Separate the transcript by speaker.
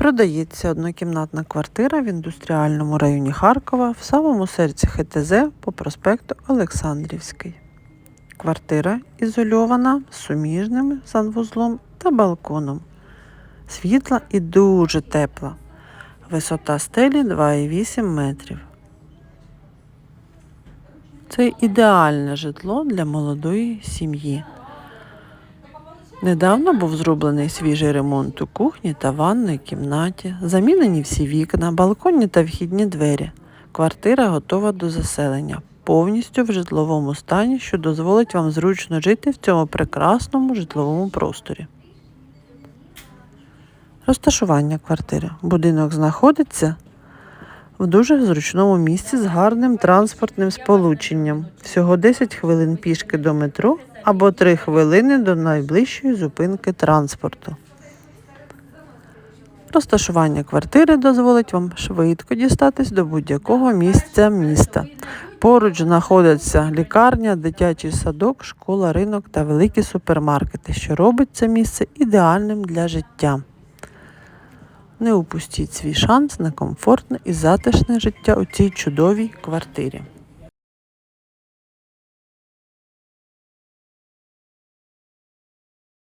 Speaker 1: Продається однокімнатна квартира в індустріальному районі Харкова в самому серці ХТЗ по проспекту Олександрівський. Квартира ізольована суміжним санвузлом та балконом. Світла і дуже тепла. Висота стелі 2,8 метрів. Це ідеальне житло для молодої сім'ї. Недавно був зроблений свіжий ремонт у кухні та ванної кімнаті, замінені всі вікна, балконні та вхідні двері. Квартира готова до заселення, повністю в житловому стані, що дозволить вам зручно жити в цьому прекрасному житловому просторі. Розташування квартири. Будинок знаходиться в дуже зручному місці з гарним транспортним сполученням. Всього 10 хвилин пішки до метро або 3 хвилини до найближчої зупинки транспорту. Розташування квартири дозволить вам швидко дістатись до будь-якого місця міста. Поруч знаходяться лікарня, дитячий садок, школа, ринок та великі супермаркети, що робить це місце ідеальним для життя. Не упустіть свій шанс на комфортне і затишне життя у цій чудовій квартирі.